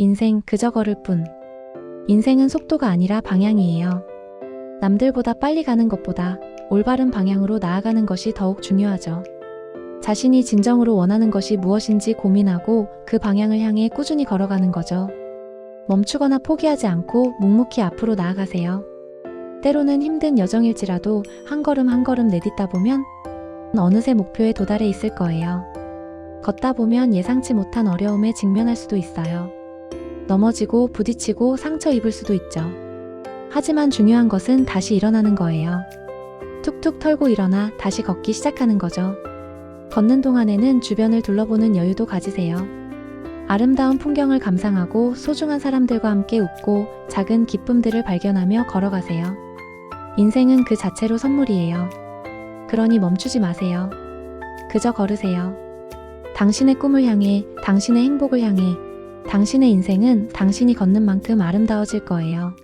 인생 그저 걸을 뿐. 인생은 속도가 아니라 방향이에요. 남들보다 빨리 가는 것보다 올바른 방향으로 나아가는 것이 더욱 중요하죠. 자신이 진정으로 원하는 것이 무엇인지 고민하고 그 방향을 향해 꾸준히 걸어가는 거죠. 멈추거나 포기하지 않고 묵묵히 앞으로 나아가세요. 때로는 힘든 여정일지라도 한 걸음 한 걸음 내딛다 보면 어느새 목표에 도달해 있을 거예요. 걷다 보면 예상치 못한 어려움에 직면할 수도 있어요. 넘어지고 부딪히고 상처 입을 수도 있죠. 하지만 중요한 것은 다시 일어나는 거예요. 툭툭 털고 일어나 다시 걷기 시작하는 거죠. 걷는 동안에는 주변을 둘러보는 여유도 가지세요. 아름다운 풍경을 감상하고 소중한 사람들과 함께 웃고 작은 기쁨들을 발견하며 걸어가세요. 인생은 그 자체로 선물이에요. 그러니 멈추지 마세요. 그저 걸으세요. 당신의 꿈을 향해, 당신의 행복을 향해, 당신의 인생은 당신이 걷는 만큼 아름다워질 거예요.